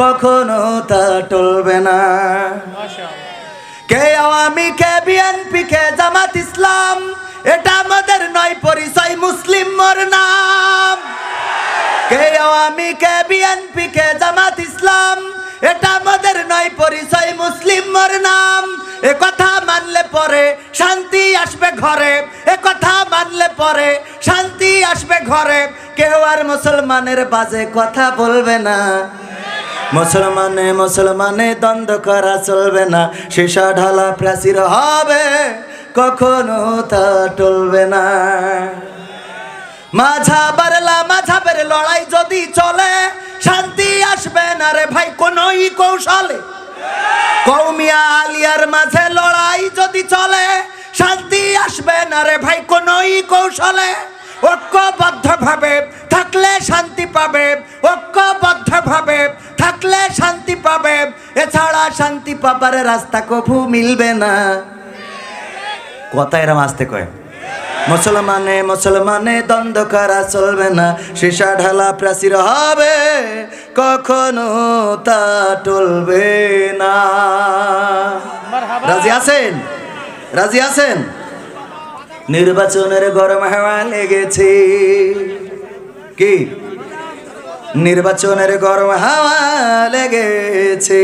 কখনো তা টলবে না। কে আওয়ামী কে বিএনপি কে জামাত ইসলাম এটা আমাদের নয় পরিচয় মুসলিম মোর নাম। কে আওয়ামী কে বিএনপি কে জামাত ইসলাম এটা আমাদের নয় পরিচয় মুসলিম মোর নাম। এ কথা মানলে পরে শান্তি আসবে ঘরে এ কথা মানলে পরে শান্তি আসবে ঘরে। কেউ আর মুসলমানের বাজে কথা বলবে না। মুসলমানে মুসলমানে দ্বন্দ্ব করা চলবে না, সীসা ঢালা প্রাচীর হবে, কখনো তা টলবে না। মাঝা বারলা মাঝাবের লড়াই যদি চলে, শান্তি আসবে না রে ভাই, কোনই কৌশলে। কৌমিয়া আলিয়ার মাঝে লড়াই যদি চলে, শান্তি আসবে না রে ভাই, কোনই কৌশলে। ঐক্যবদ্ধ ভাবে থাকলে শান্তি পাবে ঐক্যবদ্ধ ভাবে থাকলে শান্তি পাবে, এছাড়া শান্তি পাবার রাস্তা কভু মিলবে না। কথা এরম আসতে কয়। মুসলমানে মুসলমানে দ্বন্দ্ব করা চলবে না, সীসা ঢালা প্রাচীর হবে, কখনো তা টলবে না। রাজি আছেন? রাজি আছেন? নির্বাচনের গরম হাওয়া লেগেছে। কি? নির্বাচনের গরম হাওয়া লেগেছে।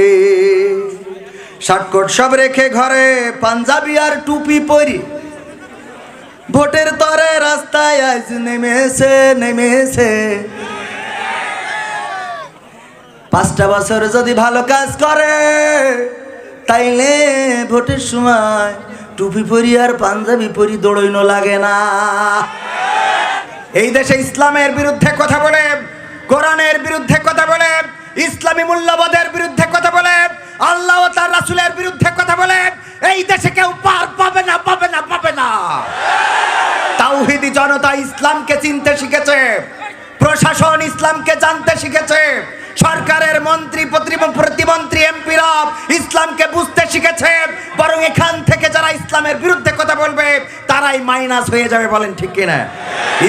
শাটকোট সব রেখে ঘরে পাঞ্জাবি আর টুপি পরি। ভোটের তরে রাস্তায় আজ নেমেছে নেমেছে। পাঁচটা বছর যদি ভালো কাজ করে, তাইলে ভোটের সময় টুপি পরি আর পাঞ্জাবি পরি দৌড়ইনো লাগে না। এই দেশে ইসলামের বিরুদ্ধে কথা বলে কোরআনের বিরুদ্ধে কথা বলে, ইসলামী মূল্যবোধের বিরুদ্ধে কথা বলে, আল্লাহ ও তার রাসূলের বিরুদ্ধে কথা বলে, এই দেশে কেউ পার পাবে না পাবে না পাবে না। তাওহিদি জনতা ইসলামকে চিনতে শিখেছে, প্রশাসন ইসলামকে জানতে শিখেছে, সরকারের মন্ত্রী প্রতিম- প্রতিমন্ত্রী, এমপিরা ইসলামকে বুঝতে শিখেছে বরং এখান থেকে যারা ইসলামের বিরুদ্ধে কথা বলবে, তারাই মাইনাস হয়ে যাবে বলেন ঠিক কিনা?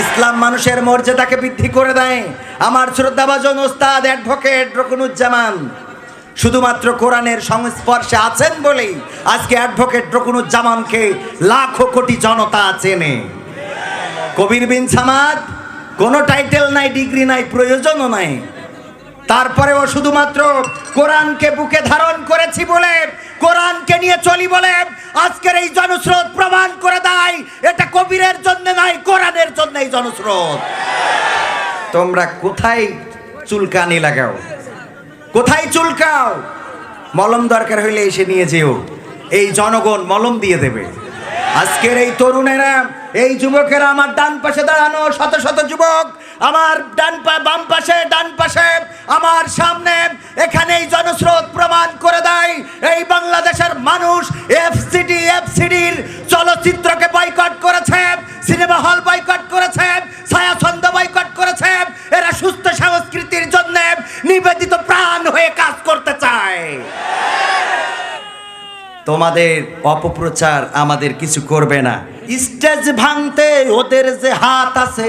ইসলাম মানুষের মর্যাদাকে বৃদ্ধি করে দেয়। আমার শ্রদ্ধাভাজন ওস্তাদ অ্যাডভোকেট রকুনুজ্জামান, শুধুমাত্র কোরআনের সংস্পর্শে আছেন বলেই আজকে অ্যাডভোকেট রকুনুজ্জামানকে লাখো কোটি জনতা চেনে। কবির বিন সামাদ, কোনো টাইটেল নাই ডিগ্রি নাই, প্রয়োজনও নাই। তারপরেও শুধুমাত্র কোরআনকে বুকে ধারণ করেছি বলে কোরআনকে নিয়ে চলি বলে আজকের এই জনস্রোত প্রমাণ করে দেয়। এটা কবিরের জন্য নয়, কোরআনের জন্য এই জনস্রোত। তোমরা কোথায় চুলকানি লাগাও? কোথায় চুলকাও? মলম দরকার হইলে এসে নিয়ে যেও। এই জনগণ মলম দিয়ে দেবে। আজকের এই তরুণেরা, এই যুবকেরা আমার ডান পাশে দাঁড়ানো শত শত যুবক আমার ডান পা, বাম পাশে, ডান পাশে, আমার সামনে এখানেই জনস্রোত প্রমাণ করে দেয়। এই বাংলাদেশের মানুষ এফসিডি এফসিডির চলচ্চিত্রকে বয়কট করেছে সিনেমা হল বয়কট করেছে, ছায়াছন্দ বয়কট করেছে। এরা সুস্থ সংস্কৃতির জন্য নিবেদিত প্রাণ হয়ে কাজ করতে চায়। তোমাদের অপপ্রচার আমাদের কিছু করবে না। স্টেজ ভাঙতে ওদের যে হাত আছে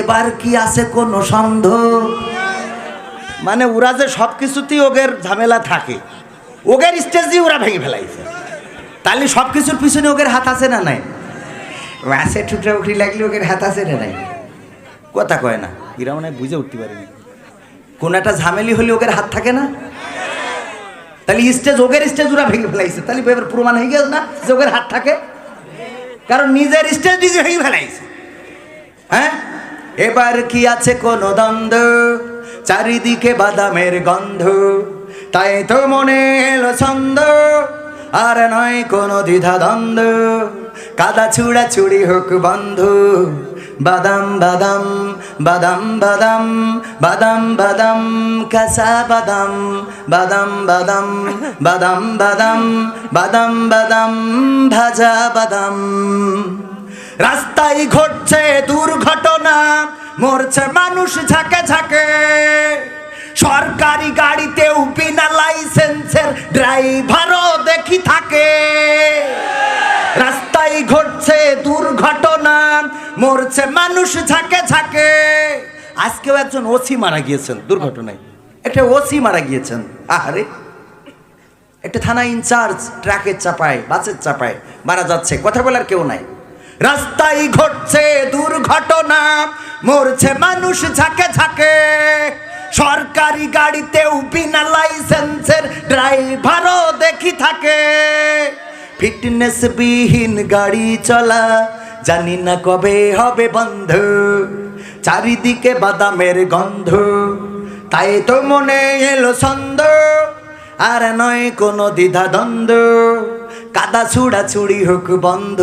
এবার কি আছে কোনো সন্দেহ? মানে ওরা যে সব কিছুতেই ওগের ঝামেলা থাকে, ওগের স্টেজ দিয়ে ওরা ভেঙে ফেলাইছে। তাহলে সব কিছুর পিছনে ওদের হাত আছে না নাই? মাসে টুকরা উঠি লাগলে ওদের হাত আছে না নাই? কথা কয় না এরা মনে বুঝে উঠতে পারেনি। কোন একটা ঝামেলি হলে ওদের হাত থাকে না? তাহলে স্টেজ, ওগের স্টেজ ওরা ভেঙে ফেলাইছে। তাহলে এবার প্রমাণ হয়ে গেছে না যে ওগের হাত থাকে? কারণ নিজের স্টেজ নিজে ভেঙে ফেলাইছে। হ্যাঁ? এবার কি আছে কোন দ্বন্দ্ব চারিদিকে বাদামের গন্ধ তাই তো মনে এলো ছন্দ আর নয় কোনো দ্বিধা দ্বন্দ্ব কাদা ছুড়া ছুড়ি হোক বন্ধু বাদাম বাদাম বাদাম বাদাম বাদাম বাদাম কাঁচা বাদাম বাদাম বাদাম বাদাম বাদাম বাদাম বাদাম ভাজা বাদাম রাস্তায় ঘটছে দুর্ঘটনা, মরছে মানুষ ঝাঁকে ঝাঁকে। সরকারি গাড়িতেও বিনা লাইসেন্সের ড্রাইভারও দেখি থাকে। রাস্তায় ঘটছে দুর্ঘটনা, মরছে মানুষ ঝাঁকে ঝাঁকে। আজকেও একজন ওসি মারা গিয়েছেন দুর্ঘটনায়। একটা ওসি মারা গিয়েছেন। আহারে। একটা থানা ইনচার্জ ট্রাকের চাপায়, বাসের চাপায় মারা যাচ্ছে। কথা বলার কেউ নাই। রাস্তায় ঘটছে দুর্ঘটনা, মরছে মানুষ ঝাঁকে ঝাঁকে। সরকারি গাড়িতেও বিনা লাইসেন্সের ড্রাইভারও দেখি থাকে। ফিটনেস বিহীন গাড়ি চলা, জানি না কবে হবে বন্ধ। চারিদিকে বাদামের গন্ধ, তাই তো মনে এলো ছন্দ। আর নয় কোনো দ্বিধা দ্বন্দ্ব কাদা ছুড়া ছুড়ি হোক বন্ধ।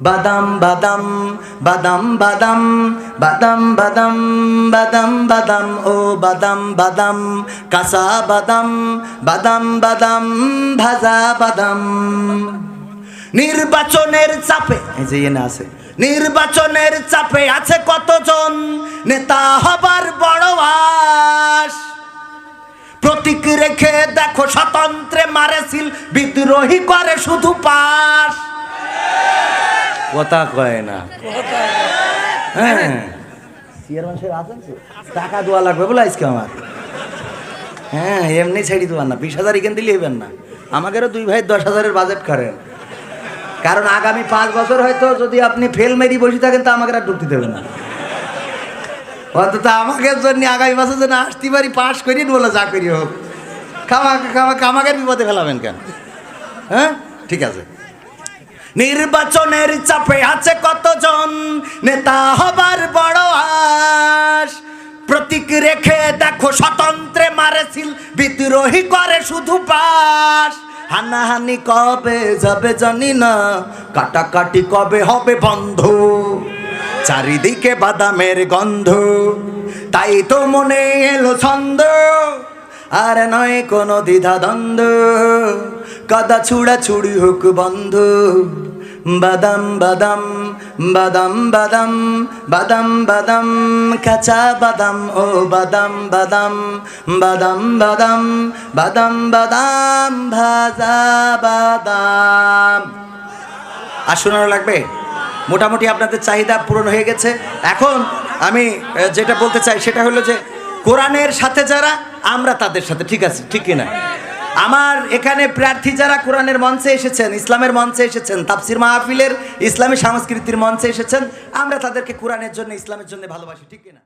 বাদাম বাদাম বাদাম বাদাম বাদাম বাদাম বাদাম বাদাম ও বাদাম বাদাম কাঁচা বাদাম বাদাম বাদাম ভাজা বাদাম নির্বাচনের চাপে যে এনে আছে নির্বাচনের চাপে আছে কতজন নেতা হবার বড় আশ প্রতীক রেখে দেখো স্বতন্ত্রে মারেছিল বিদ্রোহী করে শুধু পাশ কথা কয় না। হ্যাঁ। টাকা দেওয়া লাগবে বলে আজকে আমার। হ্যাঁ এমনি ছেড়ে দেওয়ার না। বিশ হাজার এখান দিলে হইবেন না। আমাদেরও দুই ভাই দশ হাজারের বাজেট করেন। কারণ আগামী পাঁচ বছর হয়তো যদি আপনি ফেল মেরি বসে থাকেন তো আমাকে আর ঢুকতে দেবে না। অন্তত আমাকে জন্য আগামী বছর যেন আসতে পারি পাশ করিয়ে বলে যা করি হোক। খামা খামা কামাকের বিপদে ফেলাবেন কেন? হ্যাঁ? ঠিক আছে। নির্বাচনের চাপে আছে কতজন? নেতা হবার বড় আশ। প্রতীক রেখে দেখো স্বতন্ত্রে মারেছিল, বিদ্রোহী করে শুধু পাশ। হানাহানি কবে যাবে জানি না, কাটাকাটি কবে হবে বন্ধ। চারিদিকে বাদামের গন্ধ, তাই তো মনে এলো ছন্দ। আর নয় কোনো দ্বিধা দ্বন্দ্ব কাদা ছুড়া ছুড়ি হোক বন্ধ বাদাম বাদাম বাদাম বাদাম বাদাম বাদাম কাঁচা বাদাম ও বাদাম বাদাম বাদাম বাদাম বাদাম বাদাম ভাজা বাদাম আর শোনানো লাগবে মোটামুটি আপনাদের চাহিদা পূরণ হয়ে গেছে এখন আমি যেটা বলতে চাই সেটা হলো যে কোরআনের সাথে যারা আমরা তাদের সাথে, ঠিক আছে, ঠিক কিনা? আমার এখানে প্রার্থী যারা কোরআনের মঞ্চে এসেছেন, ইসলামের মঞ্চে এসেছেন তাপসির মাহফিলের, ইসলামী সংস্কৃতির মঞ্চে এসেছেন, আমরা তাদেরকে কোরআনের জন্য, ইসলামের জন্য ভালোবাসি, ঠিক কিনা?